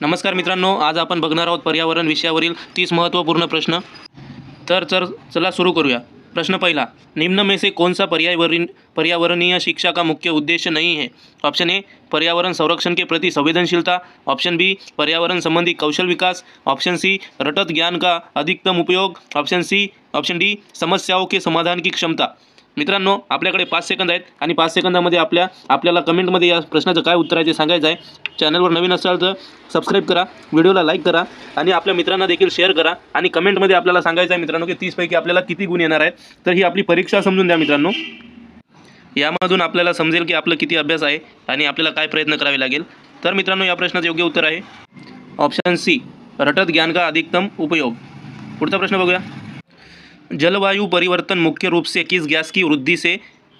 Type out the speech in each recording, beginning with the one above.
नमस्कार मित्रांनो आज आपण बघणार आहोत पर्यावरण विषयावरील तीस महत्त्वपूर्ण प्रश्न. तर चर चला सुरू करूया. प्रश्न पहिला निम्न में से कौन सा पर्यावरण पर्यावरणीय शिक्षा का मुख्य उद्देश्य नहीं है ऑप्शन ए पर्यावरण संरक्षण के प्रति संवेदनशीलता. ऑप्शन बी पर्यावरण संबंधी कौशल विकास. ऑप्शन सी रटत ज्ञान का अधिकतम उपयोग. ऑप्शन सी ऑप्शन डी समस्याओं के समाधान की क्षमता. मित्रांनो आपल्याकडे पाच सेकंद आहेत आणि पाच सेकंदामध्ये आपल्या आपल्याला कमेंटमध्ये या प्रश्नाचं काय उत्तर आहे ते सांगायचं आहे. चॅनलवर नवीन असाल तर सबस्क्राईब करा व्हिडिओला लाईक करा आणि आपल्या मित्रांना देखील शेअर करा. आणि कमेंटमध्ये आपल्याला सांगायचं आहे मित्रांनो की तीसपैकी आपल्याला किती गुण येणार आहे तर ही आपली परीक्षा समजून द्या मित्रांनो. यामधून आपल्याला समजेल की आपलं किती अभ्यास आहे आणि आपल्याला काय प्रयत्न करावे लागेल. तर मित्रांनो या प्रश्नाचं योग्य उत्तर आहे. ऑप्शन सी रटत ज्ञान का अधिकतम उपयोग? पुढचा प्रश्न बघूया. जलवायु परिवर्तन मुख्य रूप से किस गैस की वृद्धि से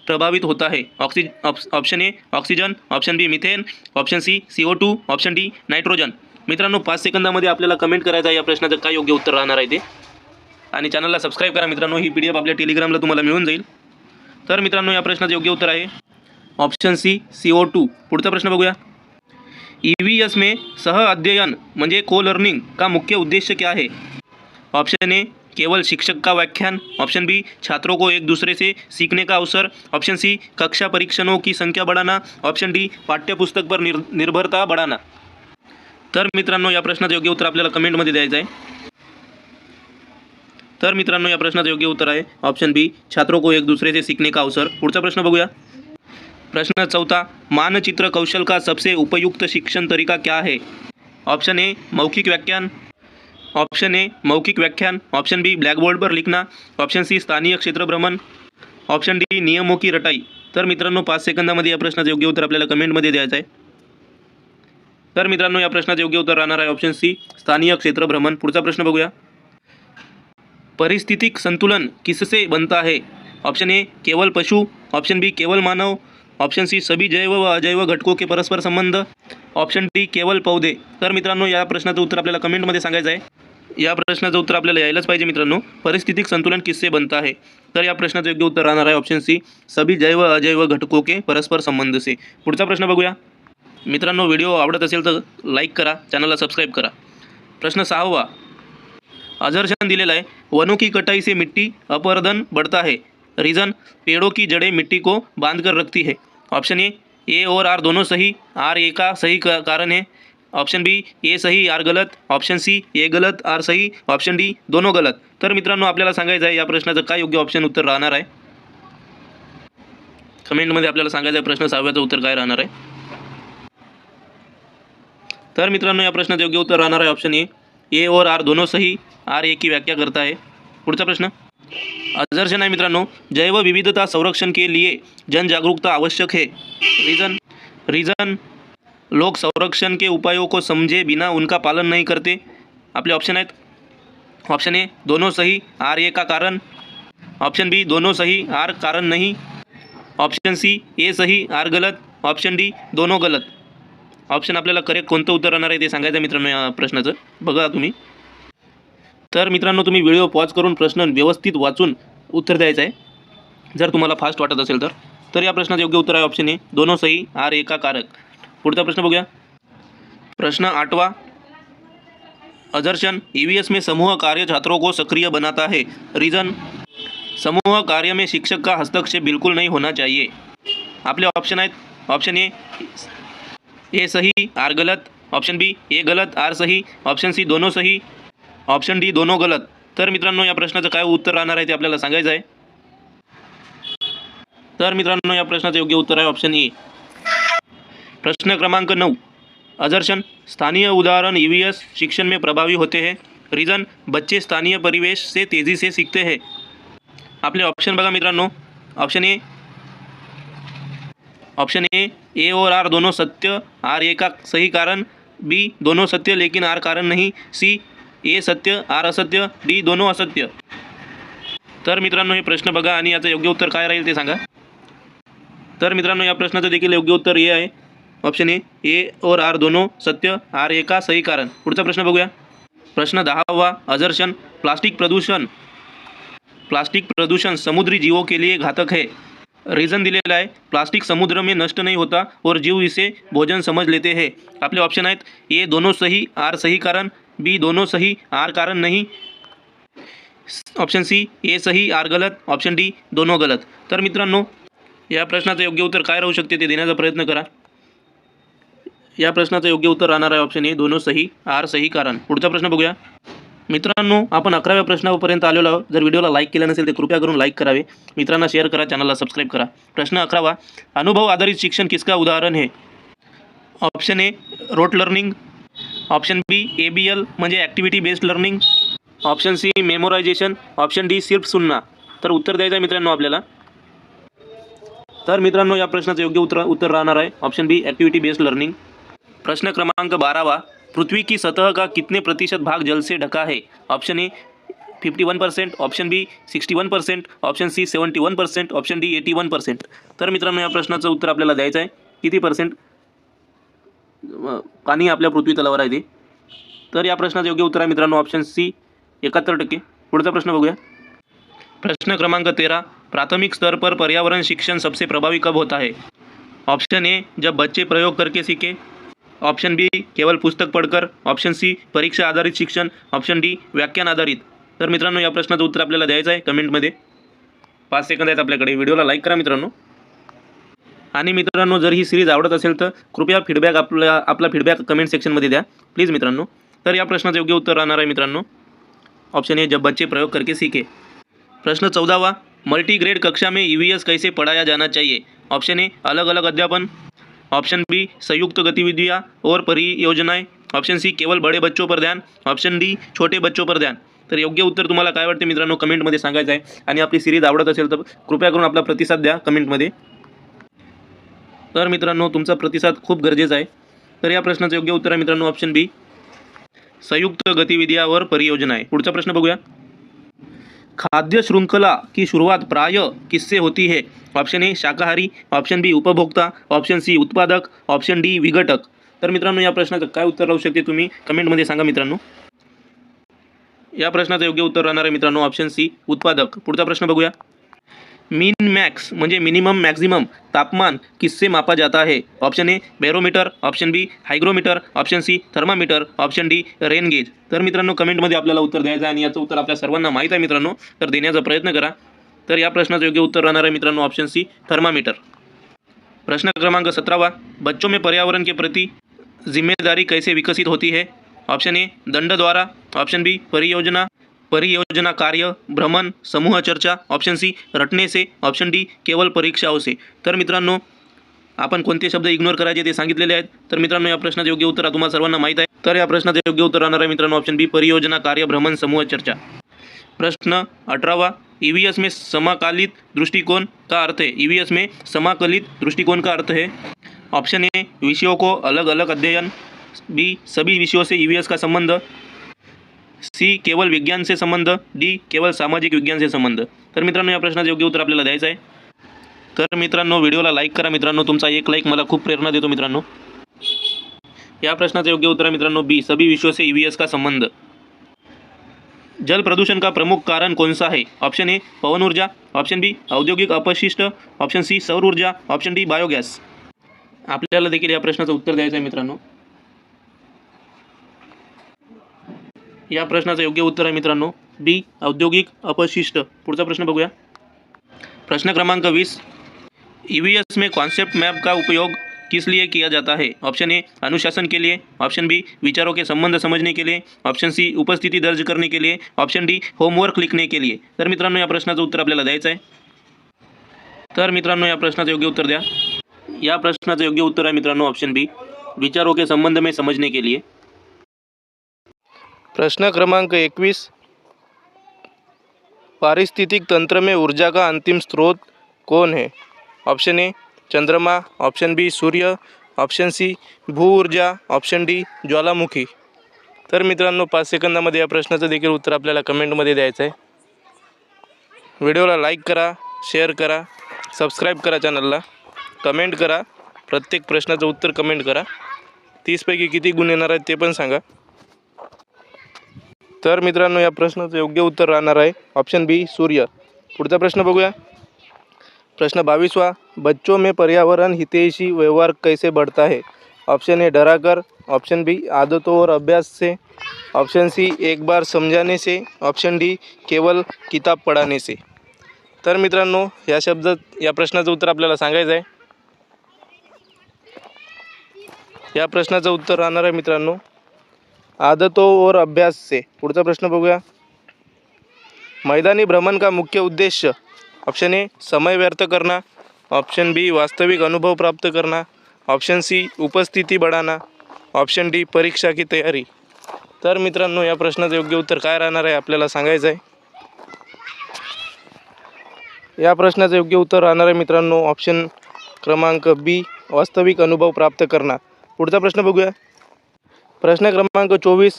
प्रभावित होता है। Oxy ops- option A oxygen option B methane option C C O two option D nitrogen. मित्रांनो पाच सेकंदामध्ये आपल्याला कमेंट करायचा आहे या प्रश्नाचं काय योग्य उत्तर राहणार आहे ते. आणि चॅनलला सबस्क्राईब करा मित्रांनो ही पी डी एफ आपल्या टेलिग्रामला तुम्हाला मिळून जाईल. तर मित्रांनो या प्रश्नाचं योग्य उत्तर आहे. Option C C O two. पुढचा प्रश्न बघूया. ई व्ही एस में सह अध्ययन म्हणजे को लर्निंग का मुख्य उद्देश्य क्या है? ऑप्शन ए केवल शिक्षक का व्याख्यान? ऑप्शन बी छात्रों को एक दूसरे से सीखने का अवसर। ऑप्शन सी कक्षा परीक्षणों की संख्या बढ़ाना। ऑप्शन डी पाठ्यपुस्तक पर निर निर्भरता बढ़ाना। तर मित्रांनो या प्रश्नाचं योग्य उत्तर आपल्याला कमेंटमध्ये द्यायचं आहे. तर मित्रांनो या प्रश्नाचं योग्य उत्तर आहे. ऑप्शन बी छात्रों को एक दूसरे से सीखने का अवसर. पुढचा प्रश्न बघूया. प्रश्न चौथा मानचित्र कौशल का सबसे उपयुक्त शिक्षण तरीका क्या है? ऑप्शन ए मौखिक व्याख्यान. ऑप्शन ए मौखिक व्याख्यान. ऑप्शन बी ब्लॅकबोर्ड पर लिखना. ऑप्शन सी स्थानीय क्षेत्र भ्रमण ऑप्शन डी नियमों की रटाई. तर मित्रांनो पाच सेकंदामध्ये या प्रश्नाचं योग्य उत्तर आपल्याला कमेंटमध्ये द्यायचं आहे. तर मित्रांनो या प्रश्नाचं योग्य उत्तर राहणार आहे ऑप्शन सी स्थानीय क्षेत्र भ्रमण पुढचा प्रश्न बघूया. परिस्थितिक संतुलन किससे बनता है? ऑप्शन ए केवल पशु. ऑप्शन बी केवल मानव. ऑप्शन सी सभी जैव व अजैव घटकों के परस्पर संबंध. ऑप्शन डी केवल पौधे. तर मित्रांनो या प्रश्नाचं उत्तर आपल्याला कमेंटमध्ये सांगायचं आहे. या प्रश्नाचं उत्तर आपल्याला यायलाच पाहिजे मित्रांनो. परिस्थितिक संतुलन किस्से बनता आहे. तर या प्रश्नाचं योग्य उत्तर राहणार आहे ऑप्शन सी सभी जैव अजैव घटको के परस्पर संबंध से. पुढचा प्रश्न बघूया. मित्रांनो व्हिडिओ आवडत असेल तर लाईक करा चॅनलला सबस्क्राईब करा. प्रश्न सहावा. अजर्शन दिलेला आहे वनों की कटाई से मिट्टी अपरदन बढ़ता है. रीज़न पेड़ों की जड़ें मिट्टी को बांध कर रखती है. ऑप्शन ए ए और आर दोनों सही आर ए का सही का- कारण है। ऑप्शन बी ए सही आर गलत। ऑप्शन सी ए गलत आर सही। ऑप्शन डी दोनों गलत। तर मित्रांनो आपल्याला सांगायचं आहे या प्रश्नाचं काय योग्य ऑप्शन उत्तर राहणार आहे? कमेंटमध्ये आपल्याला सांगायचं आहे प्रश्न सहाव्याचं उत्तर काय राहणार आहे? तर मित्रांनो या प्रश्नाचं योग्य उत्तर राहणार आहे ऑप्शन ए. ए और आर दोनों सही आर ए की व्याख्या करता है पुढचा प्रश्न. अजर्शन मित्रांनो जैव विविधता संरक्षण के लिए जन जागरूकता आवश्यक है. रीज़न रीज़न लोग संरक्षण के उपायों को समझे बिना उनका पालन नहीं करते. आपले ऑप्शन आहेत. ऑप्शन ए दोनों सही आर ए का कारण. ऑप्शन बी दोनों सही आर कारण नहीं. ऑप्शन सी ए सही आर गलत. ऑप्शन डी दोनों गलत. ऑप्शन आपल्याला करेक्ट कोणतं उत्तर राहणार आहे ते सांगायचं मित्रांनो या प्रश्नाचं. बघा तुम्ही. तर मित्रांनो तुम्ही व्हिडिओ पॉज करून प्रश्न व्यवस्थित वाचून उत्तर द्यायचं आहे. जर तुम्हाला फास्ट वाटत असेल तर. तर या प्रश्नाचं योग्य उत्तर आहे ऑप्शन ए. दोनों सही आर एका कारक पुढचा प्रश्न बघूया. प्रश्न आठवा. अजर्शन ई में समूह कार्य छात्रों को सक्रिय बनाता है. रीज़न समूह कार्य में शिक्षक का हस्तक्षेप बिल्कुल नहीं होना चाहिए. आपले ऑप्शन आहेत. ऑप्शन ए ए सही आर गलत. ऑप्शन बी ए गलत आर सही. ऑप्शन सी दोनों सही. ऑप्शन डी दोनों गलत. तर मित्रांनो या प्रश्नाचं काय उत्तर राहणार आहे ते आपल्याला सांगायचं आहे. तर मित्रांनो या प्रश्नाचं योग्य उत्तर आहे ऑप्शन ए. प्रश्न क्रमांक नऊ. अजर्शन स्थानीय उदाहरण ई शिक्षण में प्रभावी होते हैं. रीज़न बच्चे स्थानीय परिवेश से तेज़ी से सीखते हैं. आपले ऑप्शन बघा मित्रांनो. ऑप्शन ए ऑप्शन ए ए और आर दोनों सत्य आर ए का सही कारण बी दोनों सत्य लेकिन आर कारण नहीं सी ए सत्य आर असत्य डी दोनों असत्य. तर मित्रांनो हे प्रश्न बघा आणि याचं योग्य उत्तर काय राहील ते सांगा. तर मित्रांनो या प्रश्नाचं देखील योग्य उत्तर ए आहे. ऑप्शन ए ए और आर दोनों सत्य आर एका सही कारण. पुढचा प्रश्न बघूया. प्रश्न दहावा अजर्शन प्लास्टिक प्रदूषण. प्लास्टिक प्रदूषण समुद्री जीवों के लिए घातक है. रीज़न दिलेला आहे प्लास्टिक समुद्र में नष्ट नहीं होता और जीव इसे भोजन समझ लेते हैं. आपले ऑप्शन आहेत ए दोनों सही आर सही कारण बी दोनों सही आर कारण नहीं। ऑप्शन सी ए सही आर गलत। ऑप्शन डी दोनों गलत। तर मित्रांनो या प्रश्नाचं योग्य उत्तर काय राहू शकते ते देण्याचा प्रयत्न करा. या प्रश्नाचं योग्य उत्तर राहणार आहे ऑप्शन ए दोनों सही आर सही कारण. पुढचा प्रश्न बघूया. मित्रांनो आपण अकराव्या प्रश्नापर्यंत आलेलो आहोत. जर व्हिडिओला लाईक केला नसेल तर कृपया करून लाईक करावे. मित्रांना शेअर करा चॅनलला सबस्क्राईब करा. प्रश्न अकरावा अनुभव आधारित शिक्षण किसका उदाहरण हे? Option A rote learning option B A B L म्हणजे activity based learning option C memorisation option D सिर्फ सुन्ना तर उत्तर द्यायचं आहे मित्रांनो आपल्याला. तर मित्रांनो या प्रश्नाचं योग्य उत्तर उत्तर राहणार आहे. Option B activity based learning प्रश्न क्रमांक बारावा. पृथ्वी की सतह का कितने प्रतिशत भाग जल से ढका है? Option A fifty one percent option B sixty one percent option C seventy one percent option D eighty one percent तर मित्रांनो या प्रश्नाचं उत्तर आपल्याला द्यायचं आहे. किती पर्सेंट पाणी आपल्या पृथ्वी तलावर आहे ते. तर या प्रश्नाचं योग्य उत्तर आहे मित्रांनो ऑप्शन सी एकाहत्तर टक्के. पुढचा प्रश्न बघूया. प्रश्न क्रमांक तेरा प्राथमिक स्तर पर पर्यावरण शिक्षण सबसे प्रभावी कब होता है? ऑप्शन ए जब बच्चे प्रयोग करके सीखे. ऑप्शन बी केवल पुस्तक पढ़कर. ऑप्शन सी परीक्षा आधारित शिक्षण. ऑप्शन डी व्याख्यान आधारित. तर मित्रांनो या प्रश्नाचं उत्तर आपल्याला द्यायचं आहे कमेंटमध्ये. पाच सेकंद आहेत आपल्याकडे. व्हिडिओला लाईक करा मित्रांनो. आणि मित्रांनो जर ही सिरीज आवडत असेल तर कृपया फीडबॅक आपला आपला फीडबॅक कमेंट सेक्शनमध्ये द्या. प्लीज मित्रांनो तर या प्रश्नाचं योग्य उत्तर राहणार आहे मित्रांनो. ऑप्शन ए जब बच्चे प्रयोग करके सीखे. प्रश्न चौदावा मल्टीग्रेड कक्षा में ईवीएस कैसे पढ़ाया जाना चाहिए? ऑप्शन ए अलग अलग अध्यापन. ऑप्शन बी संयुक्त गतिविधियाँ और परियोजनाएं. ऑप्शन सी केवल बड़े बच्चों पर ध्यान. ऑप्शन डी छोटे बच्चों पर ध्यान. तर योग्य उत्तर तुम्हाला काय वाटते मित्रांनो कमेंटमध्ये सांगायचं आहे. आणि आपली सिरीज आवडत असेल तर कृपया करून आपला प्रतिसाद द्या कमेंटमध्ये तर मित्रांनो तुमचा प्रतिसाद खूप गरजेचा आहे. तर या प्रश्नाचं योग्य उत्तर आहे मित्रांनो ऑप्शन बी संयुक्त गतिविधियावर परियोजना आहे. पुढचा प्रश्न बघूया. खाद्य शृंखला की सुरुवात प्राय किससे होती है? ऑप्शन ए शाकाहारी. ऑप्शन बी उपभोक्ता. ऑप्शन सी उत्पादक. ऑप्शन डी विघटक. तर मित्रांनो या प्रश्नाचं काय उत्तर राहू शकते तुम्ही? कमेंटमध्ये सांगा मित्रांनो. या प्रश्नाचं योग्य उत्तर राहणार आहे मित्रांनो ऑप्शन सी उत्पादक. पुढचा प्रश्न बघूया. मीन मैक्स म्हणजे मिनिमम मॅक्झिमम तापमान किससे मापा जाता है option A barometer option B hygrometer option C thermometer option D rain gauge तर मित्रांनो, कमेंटमध्ये आपल्याला उत्तर द्यायचं आहे आणि याचं उत्तर आपल्या सर्वांना माहीत आहे मित्रांनो. तर देण्याचा प्रयत्न करा. तर या प्रश्नाचं योग्य उत्तर राहणार आहे मित्रांनो ऑप्शन सी थर्मामीटर प्रश्न क्रमांक सतरावा. बच्चों में पर्यावरण के प्रति ज़िम्मेदारी कैसे विकसित होती है? ऑप्शन ए दंड द्वारा ऑप्शन बी परियोजना. परियोजना कार्य भ्रमण समूह चर्चा ऑप्शन सी रटने से ऑप्शन डी केवळ परीक्षाओं से. तर मित्रांनो आपण कोणते शब्द इग्नोर करायचे ते सांगितलेले आहेत. तर मित्रांनो या प्रश्नाचं योग्य उत्तर तुम्हाला सर्वांना माहीत आहे. तर या प्रश्नाचं योग्य उत्तर राहणार आहे मित्रांनो ऑप्शन बी परियोजना कार्य भ्रमण समूह चर्चा. प्रश्न अठरावा ई वी एस में समाकालित दृष्टिकोण का अर्थ है? ई वी एस में समाकलित दृष्टिकोण का अर्थ है? ऑप्शन ए विषयों को अलग अलग अध्ययन. बी सभी विषयों से ई वी एस का संबंध. सी केवल विज्ञान से संबंध डी केवल सामाजिक विज्ञान से संबंध. तर मित्रांनो या प्रश्नाचं योग्य उत्तर आपल्याला द्यायचं आहे. तर मित्रांनो व्हिडिओला लाईक करा मित्रांनो. तुमचा एक लाईक मला खूप प्रेरणा देतो मित्रांनो. या प्रश्नाचं योग्य उत्तर आहे मित्रांनो बी सभी विश्व से ई का संबंध. जल प्रदूषण का प्रमुख कारण कौन सा है ऑप्शन ए पवन ऊर्जा. ऑप्शन बी औद्योगिक अपशिष्ट. ऑप्शन सी सौर ऊर्जा. ऑप्शन डी बायोगॅस आपल्याला देखील या प्रश्नाचं उत्तर द्यायचं आहे मित्रांनो. या प्रश्नाचं योग्य उत्तर आहे मित्रांनो. बी, औद्योगिक अपशिष्ट. पुढचा प्रश्न बघूया. प्रश्न क्रमांक वीस. ई वी एस में कॉन्सेप्ट मैप का उपयोग किस लिए किया जाता है? ऑप्शन ए अनुशासन के लिए. ऑप्शन बी विचारों के संबंध समझने के लिए. ऑप्शन सी उपस्थिति दर्ज करने के लिए. ऑप्शन डी होमवर्क लिखने के लिए. तर मित्रांनो, या प्रश्नाचं उत्तर आपल्याला द्यायचं आहे. तर मित्रांनो, या प्रश्नाचं योग्य उत्तर द्या. या प्रश्नाचं योग्य उत्तर आहे मित्रांनो ऑप्शन बी विचारों के संबंध में समझने के लिए. प्रश्न क्रमांक एकवीस. पारिस्थितिक तंत्र में ऊर्जा का अंतिम स्रोत कौन है? ऑप्शन ए चंद्रमा. ऑप्शन बी सूर्य. ऑप्शन सी भू ऊर्जा. ऑप्शन डी ज्वालामुखी. तर मित्रांनो पाच सेकंदामध्ये या प्रश्नाचं देखील उत्तर आपल्याला कमेंटमध्ये द्यायचं आहे. व्हिडिओला लाईक करा शेअर करा सबस्क्राईब करा चॅनलला. कमेंट करा प्रत्येक प्रश्नाचं उत्तर कमेंट करा. तीसपैकी किती गुण येणार आहेत ते पण सांगा. तर मित्रांनो या प्रश्नाचं योग्य उत्तर राहणार आहे. ऑप्शन बी सूर्य. पुढचा प्रश्न बघूया. प्रश्न बावीसवा बच्चों में पर्यावरण हितेशी व्यवहार कैसे बढ़ता है? ऑप्शन ए डराकर. ऑप्शन बी आदतों और अभ्यास से. ऑप्शन सी एक बार समजाने से. ऑप्शन डी केवल किताब पढ़ाने से. तर मित्रांनो या शब्दात या प्रश्नाचं उत्तर आपल्याला सांगायचं आहे. या प्रश्नाचं उत्तर राहणार आहे मित्रांनो. आदतो और अभ्यास से. पुढचा प्रश्न बघूया. मैदानी भ्रमण का मुख्य उद्देश्य ऑप्शन ए समय व्यर्थ करना. ऑप्शन बी वास्तविक अनुभव प्राप्त करना. ऑप्शन सी उपस्थिती बढ़ाना. ऑप्शन डी परीक्षा की तयारी. तर मित्रांनो या प्रश्नाचं योग्य उत्तर काय राहणार आहे आपल्याला सांगायचं आहे या प्रश्नाचं योग्य उत्तर राहणार आहे मित्रांनो ऑप्शन क्रमांक बी वास्तविक अनुभव प्राप्त करणार पुढचा प्रश्न बघूया. प्रश्न क्रमांक चोवीस.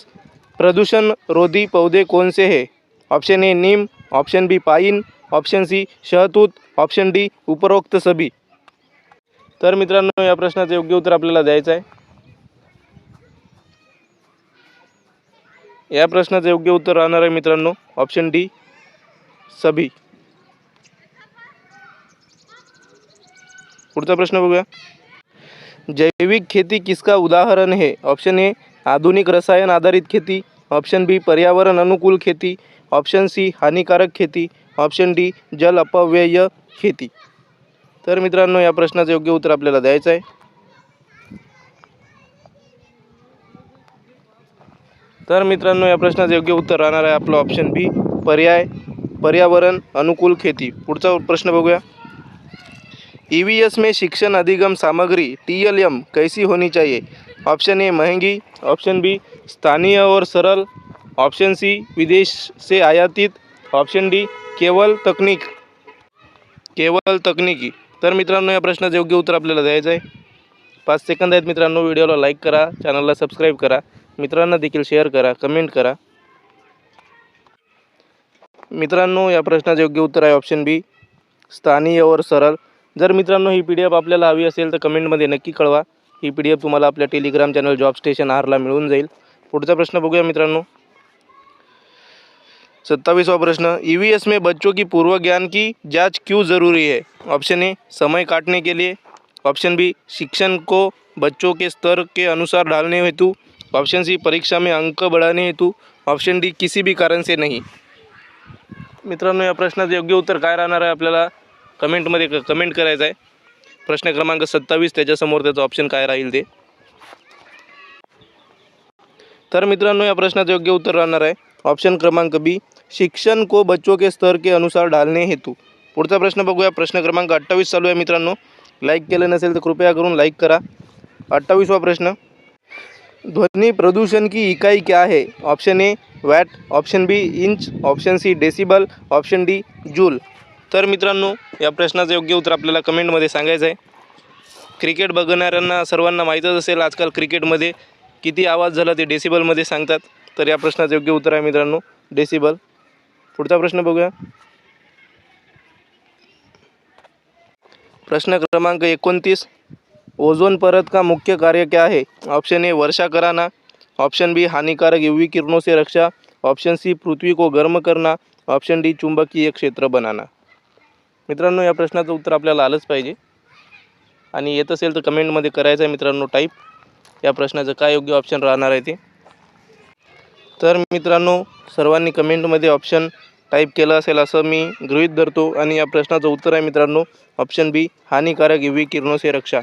प्रदूषण रोधी पौधे कौन से है? Option A Neem. Option B pine. Option C शहतूत. ऑप्शन डी उपरोक्त सभी तर मित्रांनो या प्रश्नाचं योग्य उत्तर आपल्याला द्यायचं आहे. या प्रश्नाचं योग्य उत्तर राहणार आहे मित्रांनो ऑप्शन डी सभी पुढचा प्रश्न बघूया. जैविक खेती किसका उदाहरण है? ऑप्शन ए आधुनिक रसायन आधारित खेती ऑप्शन बी पर्यावरण अनुकूल खेती ऑप्शन सी हानिकारक खेती ऑप्शन डी जल अपव्यय खेती. तर मित्रांनो या प्रश्नाचं योग्य उत्तर आपल्याला द्यायचं आहे. तर मित्रांनो या प्रश्नाचं योग्य उत्तर राहणार आहे आपलं ऑप्शन बी पर्याय पर्यावरण अनुकूल खेती. पुढचा प्रश्न बघूया. ई वी एस में शिक्षण अधिगम सामग्री टी एल एम कैसी होनी चाहिए? ऑप्शन ए महंगी ऑप्शन बी स्थानीय और सरल ऑप्शन सी विदेश से आयातित ऑप्शन डी केवल तकनीक. केवल तकनिकी. तर मित्रांनो या प्रश्नाचं योग्य उत्तर आपल्याला द्यायचं आहे. पाच सेकंद आहेत मित्रांनो व्हिडिओला लाईक करा चॅनलला सबस्क्राईब करा. मित्रांना देखील शेअर करा कमेंट करा. मित्रांनो या प्रश्नाचं योग्य उत्तर आहे ऑप्शन बी स्थानीय और सरळ जर मित्रांनो ही पी डी एफ आपल्याला हवी असेल तर कमेंटमध्ये नक्की कळवा. ही पी डी एफ तुम्हाला आपल्या टेलिग्राम चॅनल जॉब स्टेशन आरला मिळून जाईल. पुढचा प्रश्न बघूया मित्रांनो. सत्तावीसवा प्रश्न ई वी एस में बच्चों की पूर्व ज्ञान की जांच क्यों ज़रूरी है? ऑप्शन ए समय काटने के लिए। ऑप्शन बी शिक्षण को बच्चों के स्तर के अनुसार डालने हेतु। ऑप्शन सी परीक्षा में अंक बढ़ाने हेतु। ऑप्शन डी किसी भी कारण से नहीं। मित्रांनो या प्रश्नाचं योग्य उत्तर काय राहणार आहे आपल्याला कमेंटमध्ये क कमेंट करायचं आहे. प्रश्न क्रमांक सत्तावीस त्याच्यासमोर त्याचं ऑप्शन काय राहील ते? तर मित्रांनो या प्रश्नाचं योग्य उत्तर राहणार आहे. ऑप्शन क्रमांक बी शिक्षण को बच्चों के स्तर के अनुसार डालने हेतू. पुढचा प्रश्न बघूया. प्रश्न क्रमांक अठ्ठावीस चालू आहे मित्रांनो. लाईक केलं नसेल तर कृपया करून लाईक करा. अठ्ठावीसवा प्रश्न. ध्वनी प्रदूषण की इकाई क्या है? Option A watt option B inch option C decibel option D joule तर मित्रांनो या प्रश्नाचं योग्य उत्तर आपल्याला कमेंटमध्ये सांगायचं आहे. क्रिकेट बघणाऱ्यांना सर्वांना माहीतच असेल आजकाल क्रिकेटमध्ये किती आवाज झाला ते डेसिबलमध्ये सांगतात. तर या प्रश्नाचं योग्य उत्तर आहे मित्रांनो डेसिबल पुढचा प्रश्न बघूया. प्रश्न क्रमांक एकोणतीस. ओझोन परत का मुख्य कार्य क्या है ऑप्शन ए वर्षा कराना. ऑप्शन बी हानिकारक यूवी किरणों से रक्षा. ऑप्शन सी पृथ्वी को गर्म करना. ऑप्शन डी चुंबकीय क्षेत्र बनाना. मित्रांनो या प्रश्नाचं उत्तर आपल्याला आलंच पाहिजे. आणि येत असेल तर कमेंटमध्ये करायचं आहे मित्रांनो टाईप या प्रश्नाचं काय योग्य ऑप्शन राहणार आहे ते. तर मित्रांनो सर्वांनी कमेंटमध्ये ऑप्शन टाईप केलं असेल असं मी गृहीत धरतो. आणि या प्रश्नाचं उत्तर आहे मित्रांनो ऑप्शन बी हानिकारक यू व्ही से रक्षा.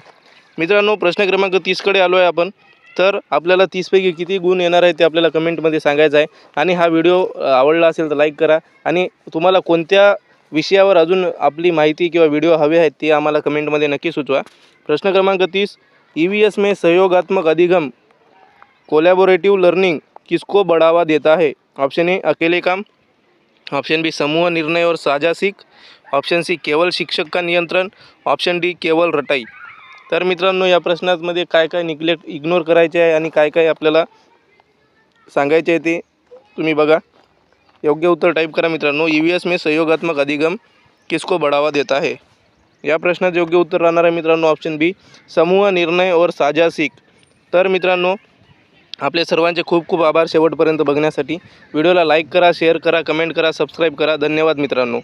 मित्रांनो प्रश्न क्रमांक तीसकडे आलो आहे आपण. तर आपल्याला तीसपैकी किती गुण येणार आहे ते आपल्याला कमेंटमध्ये सांगायचं आहे. आणि हा व्हिडिओ आवडला असेल तर लाईक करा. आणि तुम्हाला कोणत्या विषयावर अजून आपली माहिती किंवा व्हिडिओ हवे आहेत ते आम्हाला कमेंटमध्ये नक्की सुचवा. प्रश्न क्रमांक तीस ई व्ही एस में सहयोगात्मक अधिगम कोलैबोरेटिव लर्निंग किसको बढ़ावा देता है? ऑप्शन ए अकेले काम. ऑप्शन बी समूह निर्णय और साझा सीख. ऑप्शन सी केवल शिक्षक का नियंत्रण. ऑप्शन डी केवल रटाई. तर मित्रांनो या प्रश्नामध्ये काय काय निग्लेक्ट इग्नोर करायचे आहे आणि काय काय आपल्याला सांगायचे आहे ते तुम्ही बघा. योग्य उत्तर टाईप करा मित्रांनो. ई व्ही एस में सहयोगात्मक अधिगम किसको बढ़ावा देता है? या प्रश्नाचं योग्य उत्तर राहणार आहे मित्रांनो ऑप्शन बी समूह निर्णय और साझा सीख. तर मित्रांनो आपले सर्वांचे खूप खूप आभार शेवटपर्यंत बघण्यासाठी. व्हिडिओला लाईक करा शेअर करा कमेंट करा सबस्क्राईब करा. धन्यवाद मित्रांनो.